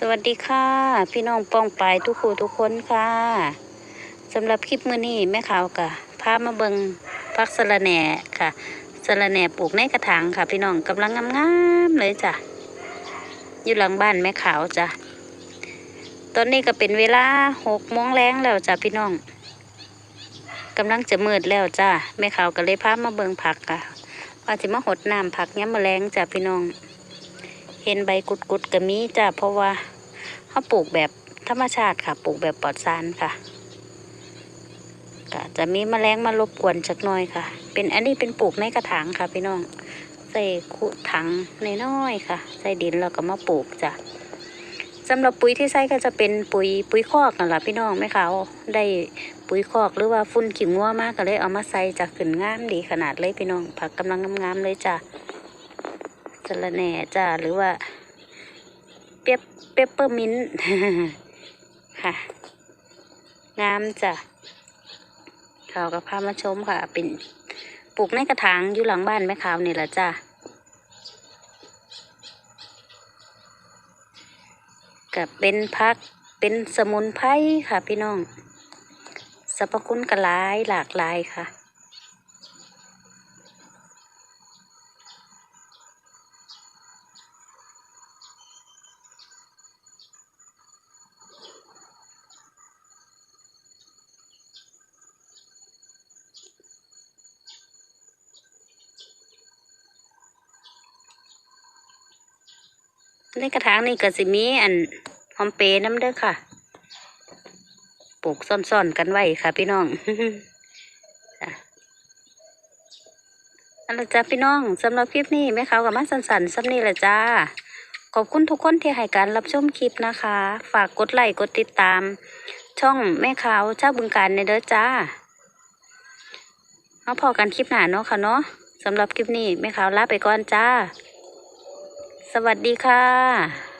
สวัสดีค่ะ พี่น้องป้องปลายทุกคู่ทุกคนค่ะสำหรับคลิปมือนี้แม่ขาวกะพามาเบิงพักสะระแหน่ค่ะสะระแหน่ปลูกในกระถางค่ะ พี่น้องกำลังงามๆเลยจ้ะอยู่หลังบ้านแม่ขาวจ้ะตอนนี้ก็เป็นเวลาหกโมงแรงแล้วจ้ะพี่น้องกำลังจะมืดแล้วจ้ะแม่ขาวก็เลยพามาเบิงผักค่ะว่าจะมาหดน้ำผักย้ำแมลงจ้ะพี่น้อง เห็นใบกุดกุดก็มีจ้ะเพราะว่าเขาปลูกแบบธรรมชาติค่ะ ปลูกแบบปลอดสารค่ะก็จะมีแมลงมารบกวนสักหน่อยค่ะ เป็นอันนี้เป็นปลูกในกระถางค่ะ พี่น้องใส่ขุถังนน้อยค่ะ ใส่ดินแล้วก็มาปลูกจ้ะสำหรับปุ๋ยที่ใส่ก็จะเป็นปุ๋ยปุ๋ยคอกนั่นแหละพี่น้องไม่เขาได้ปุ๋ยคอกหรือว่าฟุ้นขิงงัวมากก็เลยเอามาใส่จากขึ้นงามดีขนาดเลยพี่น้องผักกำลังงามๆเลยจ้ะ สะระแหน่จ้าหรือว่า เปปเปปเปอร์มินต์ค่ะ งามจ้ะขาวก็พามาชมค่ะ เป็นปลูกในกระถางอยู่หลังบ้านแม่ขาวนี่แหละจ้ากับเป็นพักเป็นสมุนไพรค่ะพี่น้องสรรพคุณกระลายหลากหลายค่ะ ในกระถางนี่ก็สิมีอันหอมเปรย์น้ำเด้อค่ะ ปลูกซ่อนๆกันไว้ค่ะ พี่น้องจ้ะอันละจ้าพี่น้องสำหรับคลิปนี้แม่เขาวกับมาสันๆซ้ำนี่แหละจ้า ขอบคุณทุกคนที่ให้การรับชมคลิปนะคะ ฝากกดไลค์กดติดตาม ช่องแม่ขาวเจ้าบึงการในเด้อจ้าเอาพอกันคลิปหน้าเนาะค่ะเนาะสำหรับคลิปนี้แม่ขาวลาไปก่อนจ้า สวัสดีค่ะ